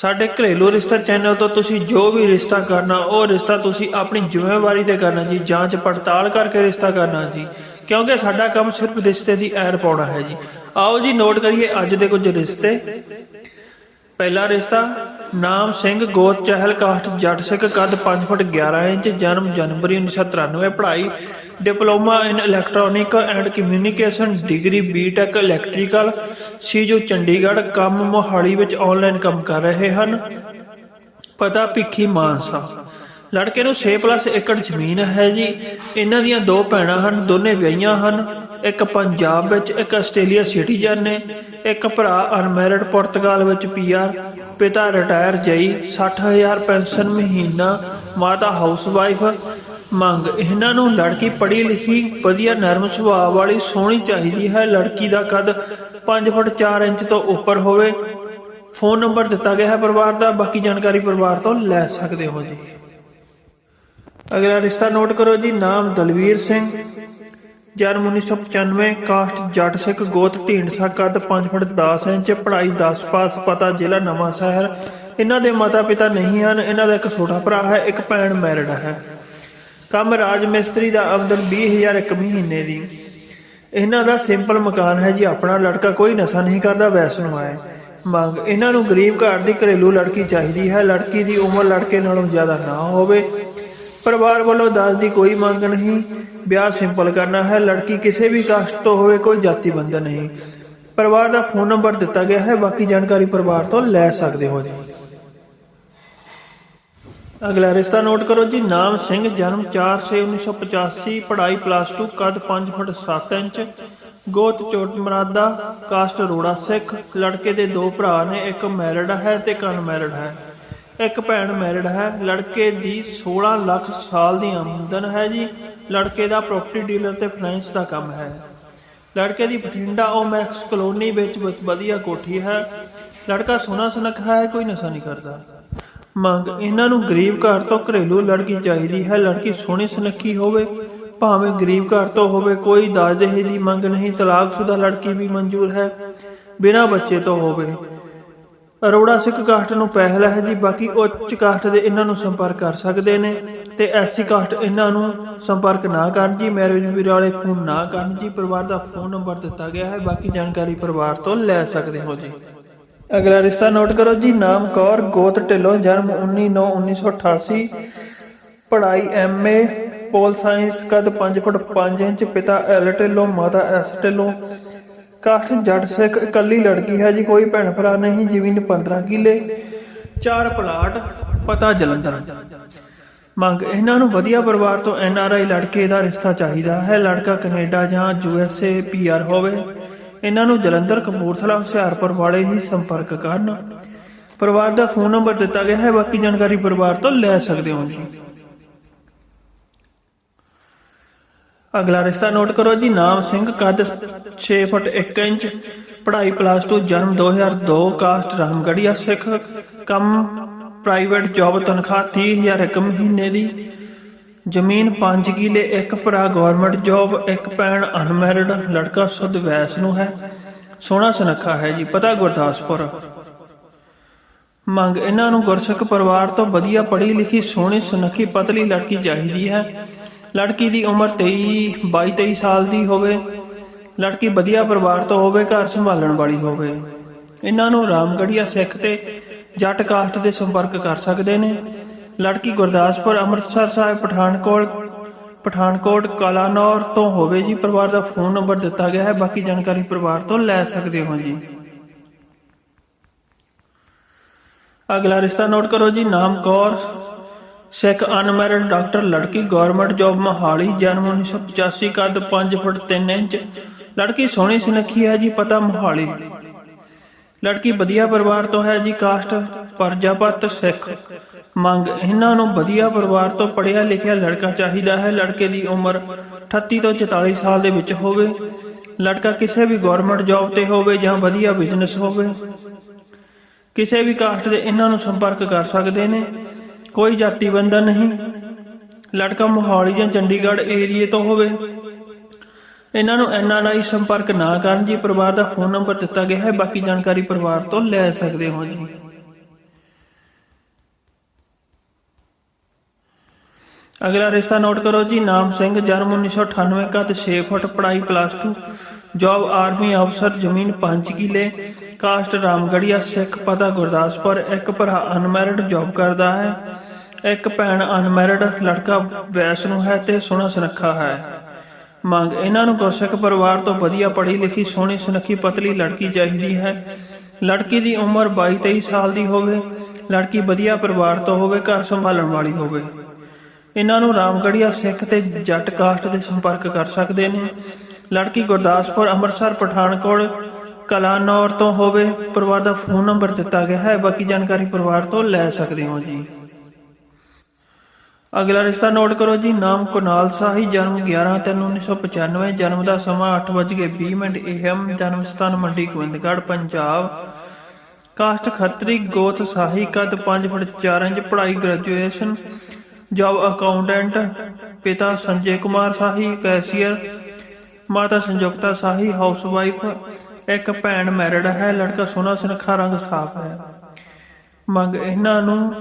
ਸਾਡੇ ਘਰੇਲੂ ਰਿਸ਼ਤਾ ਚੈਨਲ ਤੋਂ ਤੁਸੀਂ ਜੋ ਵੀ ਰਿਸ਼ਤਾ ਕਰਨਾ, ਉਹ ਰਿਸ਼ਤਾ ਤੁਸੀਂ ਆਪਣੀ ਜ਼ਿੰਮੇਵਾਰੀ ਤੇ ਕਰਨਾ ਜੀ, ਜਾਂਚ ਪੜਤਾਲ ਕਰਕੇ ਰਿਸ਼ਤਾ ਕਰਨਾ ਜੀ। ਕਿਉਂਕਿ ਸਾਡਾ ਕੰਮ ਸਿਰਫ ਰਿਸ਼ਤੇ ਦੀ ਐਰ ਪਾਉਣਾ ਹੈ ਜੀ। ਆਓ ਜੀ ਨੋਟ ਕਰੀਏ ਅੱਜ ਦੇ ਕੁਝ ਰਿਸ਼ਤੇ। ਪਹਿਲਾ ਰਿਸ਼ਤਾ ਨਾਮ ਸਿੰਘ ਗੋਤ ਚਹਿਲ ਕਾਸਟ ਜੱਟ ਸਿੱਖ ਕੱਦ 5 ਫੁੱਟ 11 ਇੰਚ, ਜਨਮ ਜਨਵਰੀ 1993 ਪੜ੍ਹਾਈ, diploma in electronic and communication degree B Tech electrical ਸੀਜੂ Chandigarh, ਕੰਮ ਮੋਹਾਲੀ ਵਿੱਚ ਆਨਲਾਈਨ ਕੰਮ ਕਰ ਰਹੇ ਹਨ। ਪਤਾ ਭਿੱਖੀ ਮਾਨਸਾ। ਲੜਕੇ ਨੂੰ 6+ ਏਕੜ ਜ਼ਮੀਨ ਹੈ ਜੀ। ਇਹਨਾਂ ਦੀਆਂ ਦੋ ਭੈਣਾਂ ਹਨ, ਦੋਨੇ ਵਿਆਹੀਆਂ ਹਨ। ਇੱਕ ਪੰਜਾਬ ਵਿੱਚ, ਇੱਕ ਆਸਟ੍ਰੇਲੀਆ ਸਿਟੀਜ਼ਨ ਨੇ। ਇੱਕ ਭਰਾ ਅਨਮੈਰਿਡ ਪੁਰਤਗਾਲ ਵਿੱਚ ਪੀਆਰ ਪਿਤਾ ਰਿਟਾਇਰ ਜਈ 60000 ਪੈਨਸ਼ਨ ਮਹੀਨਾ, ਮਾਤਾ ਹਾਊਸਵਾਈਫ ਮੰਗ। ਇਹਨਾਂ ਨੂੰ ਲੜਕੀ ਪੜ੍ਹੀ ਲਿਖੀ, ਵਧੀਆ ਨਰਮ ਸੁਭਾਅ ਵਾਲੀ, ਸੋਹਣੀ ਚਾਹੀਦੀ ਹੈ। ਲੜਕੀ ਦਾ ਕੱਦ 5 ਫੁੱਟ 4 ਇੰਚ ਤੋਂ ਉੱਪਰ ਹੋਵੇ। ਫੋਨ ਨੰਬਰ ਦਿੱਤਾ ਗਿਆ ਹੈ ਪਰਿਵਾਰ ਦਾ। ਬਾਕੀ ਜਾਣਕਾਰੀ ਪਰਿਵਾਰ ਤੋਂ ਲੈ ਸਕਦੇ ਹੋ ਜੀ। ਅਗਲਾ ਰਿਸ਼ਤਾ ਨੋਟ ਕਰੋ ਜੀ। ਨਾਮ ਦਲਵੀਰ ਸਿੰਘ। ਜਨਮ 1995 ਕਾਸਟ ਜੱਟ ਸਿੱਖ ਗੋਤ ਢੀਂਡਸਾ ਕੱਦ 5 ਫੁੱਟ 10 ਇੰਚ ਪੜ੍ਹਾਈ 10 ਪਾਸ ਪਤਾ ਜ਼ਿਲ੍ਹਾ ਨਵਾਂ ਸ਼ਹਿਰ। ਇਹਨਾਂ ਦੇ ਮਾਤਾ ਪਿਤਾ ਨਹੀਂ ਹਨ, ਇਹਨਾਂ ਦਾ ਇੱਕ ਛੋਟਾ ਭਰਾ ਹੈ, ਇੱਕ ਭੈਣ ਮੈਰਿਡ ਹੈ। ਕੰਮ ਰਾਜ ਮਿਸਤਰੀ ਦਾ ਆਮਦਨ 20000 ਇੱਕ ਮਹੀਨੇ ਦੀ। ਇਹਨਾਂ ਦਾ ਸਿੰਪਲ ਮਕਾਨ ਹੈ ਜੀ, ਆਪਣਾ ਲੜਕਾ ਕੋਈ ਨਸ਼ਾ ਨਹੀਂ ਕਰਦਾ, ਵੈਸਨੂੰ ਆਏ। ਮੰਗ, ਇਹਨਾਂ ਨੂੰ ਗਰੀਬ ਘਰ ਦੀ ਘਰੇਲੂ ਲੜਕੀ ਚਾਹੀਦੀ ਹੈ, ਲੜਕੀ ਦੀ ਉਮਰ ਲੜਕੇ ਨਾਲੋਂ ਜ਼ਿਆਦਾ ਨਾ ਹੋਵੇ। ਪਰਿਵਾਰ ਵੱਲੋਂ ਦਾਜ ਦੀ ਕੋਈ ਮੰਗ ਨਹੀਂ। ਵਿਆਹ ਸਿੰਪਲ ਕਰਨਾ ਹੈ। ਲੜਕੀ ਕਿਸੇ ਵੀ ਕਾਸਟ ਤੋਂ ਹੋਵੇ, ਕੋਈ ਜਾਤੀ ਬੰਧਨ ਨਹੀਂ। ਪਰਿਵਾਰ ਦਾ ਫੋਨ ਨੰਬਰ ਦਿੱਤਾ ਗਿਆ ਹੈ। ਬਾਕੀ ਜਾਣਕਾਰੀ ਪਰਿਵਾਰ ਤੋਂ ਲੈ ਸਕਦੇ ਹੋ ਜੀ। ਅਗਲਾ ਰਿਸ਼ਤਾ ਨੋਟ ਕਰੋ ਜੀ। ਨਾਮ ਸਿੰਘ, ਜਨਮ 4/6/1985 ਪੜ੍ਹਾਈ ਪਲੱਸ 2 ਕੱਦ 5 ਫੁੱਟ 7 ਇੰਚ, ਗੋਤ ਚੋਟ ਮਰਾਦਾ, ਕਾਸਟ ਰੋੜਾ ਸਿੱਖ, ਲੜਕੇ ਦੇ ਦੋ ਭਰਾ ਨੇ, ਇੱਕ ਮੈਰਿਡ ਹੈ ਤੇ ਇੱਕ ਅਨਮੈਰਿਡ ਹੈ। ਇੱਕ ਭੈਣ ਮੈਰਿਡ ਹੈ, ਲੜਕੇ ਦੀ 16 ਲੱਖ ਸਾਲ ਦੀ ਆਮਦਨ ਹੈ ਜੀ। ਲੜਕੇ ਦਾ ਪ੍ਰਾਪਰਟੀ ਡੀਲਰ ਤੇ ਫਾਈਨੈਂਸ ਦਾ ਕੰਮ ਹੈ। ਲੜਕੇ ਦੀ ਬਠਿੰਡਾ ਉਹ ਮੈਕਸ ਕਲੋਨੀ ਵਿੱਚ ਵ- ਵਧੀਆ ਕੋਠੀ ਹੈ। ਲੜਕਾ ਸੋਹਣਾ ਸੁਨੱਖਾ ਹੈ, ਕੋਈ ਨਸ਼ਾ ਨਹੀਂ ਕਰਦਾ। ਮੰਗ, ਇਹਨਾਂ ਨੂੰ ਗਰੀਬ ਘਰ ਤੋਂ ਘਰੇਲੂ ਲੜਕੀ ਚਾਹੀਦੀ ਹੈ। ਲੜਕੀ ਸੋਹਣੀ ਸੁਨੱਖੀ ਹੋਵੇ, ਭਾਵੇਂ ਗਰੀਬ ਘਰ ਤੋਂ ਹੋਵੇ, ਕੋਈ ਦਾਜ ਦਹੇਜ ਦੀ ਮੰਗ ਨਹੀਂ, ਤਲਾਕਸ਼ੁਦਾ ਲੜਕੀ ਵੀ ਮਨਜ਼ੂਰ ਹੈ। ਬਿਨਾਂ ਬੱਚੇ ਤੋਂ ਹੋਵੇ। ਅਰੋੜਾ ਸਿੱਖ ਕਾਸਟ ਨੂੰ ਪਹਿਲ ਹੈ ਜੀ, ਬਾਕੀ ਉੱਚ ਕਾਸਟ ਦੇ ਇਹਨਾਂ ਨੂੰ ਸੰਪਰਕ ਕਰ ਸਕਦੇ ਨੇ ਤੇ ਐਸਸੀ ਕਾਸਟ ਇਹਨਾਂ ਨੂੰ ਸੰਪਰਕ ਨਾ ਕਰਨ ਜੀ, ਮੈਰਿਜ ਵੀਰ ਵਾਲੇ ਫੋਨ ਨਾ ਕਰਨ ਜੀ, ਪਰਿਵਾਰ ਦਾ ਫੋਨ ਨੰਬਰ ਦਿੱਤਾ ਗਿਆ ਹੈ, ਬਾਕੀ ਜਾਣਕਾਰੀ ਪਰਿਵਾਰ ਤੋਂ ਲੈ ਸਕਦੇ ਹੋ ਜੀ। ਅਗਲਾ ਰਿਸ਼ਤਾ ਨੋਟ ਕਰੋ ਜੀ, ਨਾਮ ਕੌਰ ਗੋਤ ਢਿੱਲੋਂ, ਜਨਮ 19/9/1988 ਪੜ੍ਹਾਈ ਐਮਏ ਪੋਲ ਸਾਇੰਸ, ਕਦ 5 ਫੁੱਟ 5 ਇੰਚ, ਪਿਤਾ ਐਲ ਢਿੱਲੋਂ, ਮਾਤਾ ਐਸ ਢਿੱਲੋਂ ਕਾਸਟ ਜੱਟ ਸਿੱਖ ਇਕੱਲੀ ਲੜਕੀ ਹੈ ਜੀ, ਕੋਈ ਭੈਣ ਭਰਾ ਨਹੀਂ ਜ਼ਮੀਨ 15 ਕਿੱਲੇ। ਚਾਰ ਪਲਾਟ, ਪਤਾ ਜਲੰਧਰ। ਮੰਗ, ਇਹਨਾਂ ਨੂੰ ਵਧੀਆ ਪਰਿਵਾਰ ਤੋਂ ਐਨ ਆਰ ਆਈ ਲੜਕੇ ਦਾ ਰਿਸ਼ਤਾ ਚਾਹੀਦਾ ਹੈ। ਲੜਕਾ ਕੈਨੇਡਾ ਜਾਂ U S A P R ਹੋਵੇ। ਇਹਨਾਂ ਨੂੰ ਜਲੰਧਰ, ਕਪੂਰਥਲਾ, ਹੁਸ਼ਿਆਰਪੁਰ ਵਾਲੇ ਹੀ ਸੰਪਰਕ ਕਰਨ। ਪਰਿਵਾਰ ਦਾ ਫੋਨ ਨੰਬਰ ਦਿੱਤਾ ਗਿਆ ਹੈ, ਬਾਕੀ ਜਾਣਕਾਰੀ ਪਰਿਵਾਰ ਤੋਂ ਲੈ ਸਕਦੇ ਹੋ ਜੀ। ਅਗਲਾ ਰਿਸ਼ਤਾ ਨੋਟ ਕਰੋ ਜੀ, ਨਾਮ ਸਿੰਘ, ਕੱਦ 6 ਫੁੱਟ 1 ਇੰਚ, ਪੜ੍ਹਾਈ ਪਲੱਸ 2 ਜਨਮ 2002 ਕਾਸਟ ਰਾਮਗੜੀਆ ਸਿੱਖ, ਕੰਮ ਪ੍ਰਾਈਵੇਟ ਜੌਬ ਤਨਖਾਹ 30000 ਇੱਕ ਮਹੀਨੇ ਦੀ, ਜ਼ਮੀਨ 5 ਕਿਲੇ, ਇੱਕ ਭਰਾ ਗਵਰਨਮੈਂਟ ਜੌਬ ਇੱਕ ਭੈਣ ਅਨਮੈਰਿਡ ਲੜਕਾ ਸੁਧ ਵੈਸ ਨੂੰ ਹੈ, ਸੋਹਣਾ ਸੁਨੱਖਾ ਹੈ ਜੀ, ਪਤਾ ਗੁਰਦਾਸਪੁਰ। ਮੰਗ ਇਹਨਾਂ ਨੂੰ ਗੁਰਸਿੱਖ ਪਰਿਵਾਰ ਤੋਂ ਵਧੀਆ ਪੜ੍ਹੀ ਲਿਖੀ, ਸੋਹਣੀ ਸੁਨੱਖੀ, ਪਤਲੀ ਲੜਕੀ ਚਾਹੀਦੀ ਹੈ। ਲੜਕੀ ਦੀ ਉਮਰ 23 22 23 ਸਾਲ ਦੀ ਹੋਵੇ। ਲੜਕੀ ਵਧੀਆ ਪਰਿਵਾਰ ਤੋਂ ਹੋਵੇ, ਘਰ ਸੰਭਾਲਣ ਵਾਲੀ ਹੋਵੇ। ਇਹਨਾਂ ਨੂੰ ਰਾਮਗੜੀਆ ਸਿੱਖ ਤੇ ਜੱਟ ਕਾਸਟ ਦੇ ਸੰਪਰਕ ਕਰ ਸਕਦੇ ਨੇ। ਲੜਕੀ ਗੁਰਦਾਸਪੁਰ ਅੰਮ੍ਰਿਤਸਰ ਸਾਹਿਬ ਪਠਾਨਕੋਟ ਪਠਾਨਕੋਟ ਕਲਾਨੌਰ ਤੋਂ ਹੋਵੇ ਜੀ। ਪਰਿਵਾਰ ਦਾ ਫੋਨ ਨੰਬਰ ਦਿੱਤਾ ਗਿਆ ਹੈ। ਬਾਕੀ ਜਾਣਕਾਰੀ ਪਰਿਵਾਰ ਤੋਂ ਲੈ ਸਕਦੇ ਹੋ ਜੀ। ਅਗਲਾ ਰਿਸ਼ਤਾ ਨੋਟ ਕਰੋ ਜੀ। ਨਾਮ ਕੌਰ। ਸਿੱਖ ਅਨਮੈਰਿਡ ਡਾਕਟਰ ਲੜਕੀ ਗਵਰਨਮੈਂਟ ਜੌਬ ਮਹਾਲੀ, ਜਨਮ 1985 ਕੱਦ 5 ਫੁੱਟ 3 ਇੰਚ। ਲੜਕੀ ਸੋਹਣੀ ਸੁਨੱਖੀ ਹੈ ਜੀ, ਪਤਾ ਮੋਹਾਲੀ। ਲੜਕੀ ਵਧੀਆ ਪਰਿਵਾਰ ਤੋਂ ਹੈ ਜੀ, ਕਾਸਟ ਪਰਜਾਪਤ ਸਿੱਖ। ਮੰਗ, ਇਹਨਾਂ ਨੂੰ ਵਧੀਆ ਪਰਿਵਾਰ ਤੋਂ ਪੜ੍ਹਿਆ ਲਿਖਿਆ ਲੜਕਾ ਚਾਹੀਦਾ ਹੈ। ਲੜਕੇ ਦੀ ਉਮਰ 38 ਤੋਂ 44 ਸਾਲ ਦੇ ਵਿੱਚ ਹੋਵੇ। ਲੜਕਾ ਕਿਸੇ ਵੀ ਗਵਰਨਮੈਂਟ ਜੌਬ ਤੇ ਹੋਵੇ ਜਾਂ ਵਧੀਆ ਬਿਜ਼ਨਸ ਹੋਵੇ। ਕਿਸੇ ਵੀ ਕਾਸਟ ਦੇ ਇਹਨਾਂ ਨੂੰ ਸੰਪਰਕ ਕਰ ਸਕਦੇ ਨੇ। ਕੋਈ ਜਾਤੀ ਬੰਧਨ ਨਹੀਂ। ਲੜਕਾ ਮੋਹਾਲੀ ਜਾਂ ਚੰਡੀਗੜ੍ਹ ਏਰੀਏ ਤੋਂ ਹੋਵੇ। ਇਹਨਾਂ ਨੂੰ ਐਨਆਰਆਈ ਸੰਪਰਕ ਨਾ ਕਰਨ ਜੀ, ਪਰਿਵਾਰ ਦਾ ਫੋਨ ਨੰਬਰ ਦਿੱਤਾ ਗਿਆ ਹੈ। ਬਾਕੀ ਜਾਣਕਾਰੀ ਪਰਿਵਾਰ ਤੋਂ ਲੈ ਸਕਦੇ ਹੋ ਜੀ। ਅਗਲਾ ਰਿਸ਼ਤਾ ਨੋਟ ਕਰੋ ਜੀ। ਨਾਮ ਸਿੰਘ, ਜਨਮ 1998 ਕੱਦ 6 ਫੁੱਟ ਪੜਾਈ ਪਲੱਸ 2 ਜੌਬ ਆਰਮੀ ਅਫਸਰ ਜ਼ਮੀਨ 5 ਕਿਲੇ ਕਾਸਟ ਰਾਮਗੜੀਆ ਸਿੱਖ ਪਤਾ ਗੁਰਦਾਸਪੁਰ, ਇੱਕ ਭਰਾ ਅਨਮੈਰਿਡ ਜੌਬ ਕਰਦਾ ਹੈ। ਇੱਕ ਭੈਣ ਅਨਮੈਰਿਡ ਲੜਕਾ ਵੈਸ ਨੂੰ ਹੈ ਤੇ ਸੋਹਣਾ ਸੁਨੱਖਾ ਹੈ। ਮੰਗ, ਇਹਨਾਂ ਨੂੰ ਗੁਰਸਿੱਖ ਪਰਿਵਾਰ ਤੋਂ ਵਧੀਆ ਪੜ੍ਹੀ ਲਿਖੀ ਸੋਹਣੀ ਸੁਨੱਖੀ ਪਤਲੀ ਲੜਕੀ ਚਾਹੀਦੀ ਹੈ। ਲੜਕੀ ਦੀ ਉਮਰ 22 23 ਸਾਲ ਦੀ ਹੋਵੇ, ਲੜਕੀ ਵਧੀਆ ਪਰਿਵਾਰ ਤੋਂ ਹੋਵੇ, ਘਰ ਸੰਭਾਲਣ ਵਾਲੀ ਹੋਵੇ। ਇਹਨਾਂ ਨੂੰ ਰਾਮਗੜੀਆ ਸਿੱਖ ਤੇ ਜੱਟ ਕਾਸਟ ਦੇ ਸੰਪਰਕ ਕਰ ਸਕਦੇ ਨੇ। ਲੜਕੀ ਗੁਰਦਾਸਪੁਰ, ਅੰਮ੍ਰਿਤਸਰ, ਪਠਾਨਕੋਟ, ਕਲਾਨੌਰ ਤੋਂ ਹੋਵੇ, ਪਰਿਵਾਰ ਦਾ ਫੋਨ ਨੰਬਰ ਦਿੱਤਾ ਗਿਆ ਹੈ। ਬਾਕੀ ਜਾਣਕਾਰੀ ਪਰਿਵਾਰ ਤੋਂ ਲੈ ਸਕਦੇ ਹੋ ਜੀ। ਅਗਲਾ ਰਿਸ਼ਤਾ ਨੋਟ ਕਰੋ ਜੀ, ਨਾਮ ਕੁਨਾਲ ਸਾਹੀ, ਜਨਮ 11/3/1995 ਜਨਮ ਦਾ ਸਮਾਂ 8:20 ਮਿੰਟ AM ਜਨਮ ਸਥਾਨ ਮੰਡੀ ਗੋਬਿੰਦਗੜ੍ਹ, ਪੰਜਾਬ। ਕਾਸਟ ਖੱਤਰੀ, ਗੋਤ ਸਾਹੀ, ਕਦ 5 ਫੁੱਟ 4 ਇੰਚ, ਪੜ੍ਹਾਈ ਗ੍ਰੈਜੂਏਸ਼ਨ, ਜੌਬ ਅਕਾਊਂਟੈਂਟ, ਪਿਤਾ ਸੰਜੇ ਕੁਮਾਰ ਸਾਹੀ, ਕੈਸ਼ੀਅਰ, ਮਾਤਾ ਸੰਯੁਕਤਾ ਸਾਹੀ, ਹਾਊਸਵਾਈਫ, ਇੱਕ ਭੈਣ ਮੈਰਿਡ ਹੈ, ਲੜਕਾ ਸੋਹਣਾ ਸੁਨੱਖਾ ਰੰਗ ਸਾਫ਼ ਹੈ। ਮੰਗ ਇਹਨਾਂ ਨੂੰ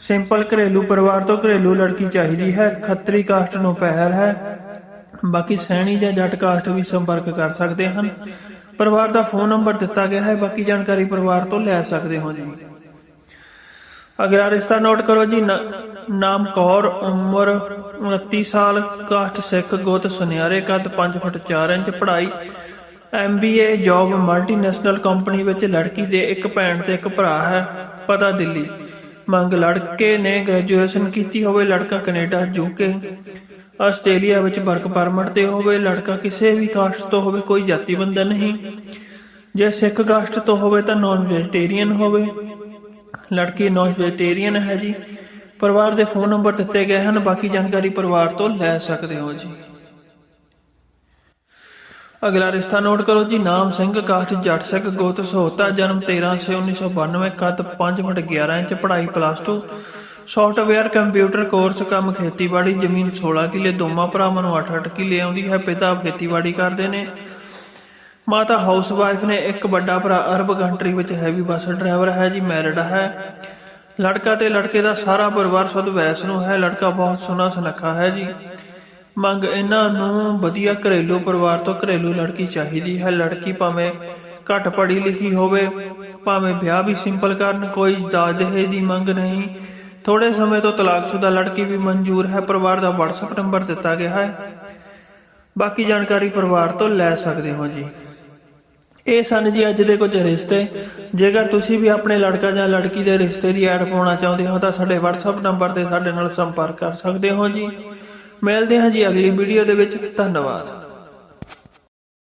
ਸਿੰਪਲ ਘਰੇਲੂ ਪਰਿਵਾਰ ਤੋਂ ਘਰੇਲੂ ਲੜਕੀ ਚਾਹੀਦੀ ਹੈ, ਖੱਤਰੀ ਕਾਸਟ ਨੂੰ ਪਹਿਲ ਹੈ। ਬਾਕੀ ਸੈਣੀ ਜਾਂ ਜੱਟ ਕਾਸਟ ਵੀ ਸੰਪਰਕ ਕਰ ਸਕਦੇ ਹਨ। ਪਰਿਵਾਰ ਦਾ ਫੋਨ ਨੰਬਰ ਦਿੱਤਾ ਗਿਆ ਹੈ, ਬਾਕੀ ਜਾਣਕਾਰੀ ਪਰਿਵਾਰ ਤੋਂ ਲੈ ਸਕਦੇ ਹੋ ਜੀ। ਅਗਲਾ ਰਿਸ਼ਤਾ ਨੋਟ ਕਰੋ ਜੀ ਨਾਮ ਕੌਰ, ਉਮਰ 29 ਸਾਲ, ਕਾਸਟ ਸਿੱਖ, ਗੋਤ ਸੁਨਿਆਰੇ, ਕੱਦ 5 ਫੁੱਟ 4 ਇੰਚ, ਪੜ੍ਹਾਈ ਐਮਬੀਏ ਜੌਬ, ਮਲਟੀਨੈਸ਼ਨਲ ਕੰਪਨੀ ਵਿੱਚ ਲੜਕੀ ਦੇ ਇੱਕ ਭੈਣ ਤੇ ਇੱਕ ਭਰਾ ਹੈ, ਪਤਾ ਦਿੱਲੀ। ਮੰਗ ਲੜਕੇ ਨੇ ਗ੍ਰੈਜੂਏਸ਼ਨ ਕੀਤੀ ਹੋਵੇ, ਲੜਕਾ ਕੈਨੇਡਾ ਯੂਕੇ, ਆਸਟ੍ਰੇਲੀਆ ਵਿੱਚ ਵਰਕ ਪਰਮਿਟ ਤੇ ਹੋਵੇ, ਲੜਕਾ ਕਿਸੇ ਵੀ ਕਾਸਟ ਤੋਂ ਹੋਵੇ, ਕੋਈ ਜਾਤੀ ਬੰਧਨ ਨਹੀਂ। ਜੇ ਸਿੱਖ ਕਾਸਟ ਤੋਂ ਹੋਵੇ ਤਾਂ ਨਾਨ ਵੈਜੀਟੇਰੀਅਨ ਹੋਵੇ। ਲੜਕੀ ਨਾਨ ਵੈਜੀਟੇਰੀਅਨ ਹੈ ਜੀ। ਪਰਿਵਾਰ ਦੇ ਫੋਨ ਨੰਬਰ ਦਿੱਤੇ ਗਏ ਹਨ, ਬਾਕੀ ਜਾਣਕਾਰੀ ਪਰਿਵਾਰ ਤੋਂ ਲੈ ਸਕਦੇ ਹੋ ਜੀ। ਅਗਲਾ ਰਿਸ਼ਤਾ ਨੋਟ ਕਰੋ ਜੀ, ਨਾਮ ਸਿੰਘ, ਕਾਸਟ ਜੱਟ ਸਿੱਖ ਗੋਤ ਸਹੋਤਾ, ਜਨਮ 13 ਸੇ 1992 ਕੱਦ 5 ਫੁੱਟ 11 ਇੰਚ, ਪੜ੍ਹਾਈ ਪਲੱਸ 2 ਸੌਫਟਵੇਅਰ ਕੰਪਿਊਟਰ ਕੋਰਸ ਕੰਮ ਖੇਤੀਬਾੜੀ, ਜ਼ਮੀਨ 16 ਕਿੱਲੇ, ਦੋਵਾਂ ਭਰਾਵਾਂ ਨੂੰ 8-8 ਕਿੱਲੇ ਆਉਂਦੀ ਹੈ, ਪਿਤਾ ਖੇਤੀਬਾੜੀ ਕਰਦੇ ਨੇ। ਮਾਤਾ ਹਾਊਸ ਵਾਈਫ ਨੇ ਇੱਕ ਵੱਡਾ ਭਰਾ, ਅਰਬ ਕੰਟਰੀ ਵਿੱਚ ਹੈਵੀ ਬੱਸ ਡਰਾਈਵਰ ਹੈ ਜੀ ਮੈਰਿਡ ਹੈ। ਲੜਕਾ ਤੇ ਲੜਕੇ ਦਾ ਸਾਰਾ ਪਰਿਵਾਰ ਸੁਧ ਵੈਸ ਨੂੰ ਹੈ, ਲੜਕਾ ਬਹੁਤ ਸੋਹਣਾ ਸੁਨੱਖਾ ਹੈ ਜੀ। ਮੰਗ ਇਹਨਾਂ ਨੂੰ ਵਧੀਆ ਘਰੇਲੂ ਪਰਿਵਾਰ ਤੋਂ ਘਰੇਲੂ ਲੜਕੀ ਚਾਹੀਦੀ ਹੈ। ਲੜਕੀ ਭਾਵੇਂ ਘੱਟ ਪੜ੍ਹੀ ਲਿਖੀ ਹੋਵੇ, ਭਾਵੇਂ ਵਿਆਹ ਵੀ ਸਿੰਪਲ ਕਰਨ, ਕੋਈ ਦਾਜ ਦੀ ਮੰਗ ਨਹੀਂ। ਥੋੜੇ ਸਮੇਂ ਤੋਂ ਤਲਾਕਸ਼ੁਦਾ ਲੜਕੀ ਵੀ ਮਨਜ਼ੂਰ ਹੈ। ਪਰਿਵਾਰ ਦਾ WhatsApp ਨੰਬਰ ਦਿੱਤਾ ਗਿਆ ਹੈ। ਬਾਕੀ ਜਾਣਕਾਰੀ ਪਰਿਵਾਰ ਤੋਂ ਲੈ ਸਕਦੇ ਹੋ ਜੀ। ਇਹ ਸਨ ਜੀ ਅੱਜ ਦੇ ਕੁਝ ਰਿਸ਼ਤੇ। ਜੇਕਰ ਤੁਸੀਂ ਵੀ ਆਪਣੇ ਲੜਕਾ ਜਾਂ ਲੜਕੀ ਦੇ ਰਿਸ਼ਤੇ ਦੀ ਐਡ ਪਾਉਣਾ ਚਾਹੁੰਦੇ ਹੋ, ਤਾਂ ਸਾਡੇ WhatsApp ਨੰਬਰ ਤੇ ਸਾਡੇ ਨਾਲ ਸੰਪਰਕ ਕਰ ਸਕਦੇ ਹੋ ਜੀ। ਮਿਲਦੇ ਹਾਂ ਜੀ ਅਗਲੀ ਵੀਡੀਓ ਦੇ ਵਿੱਚ। ਧੰਨਵਾਦ।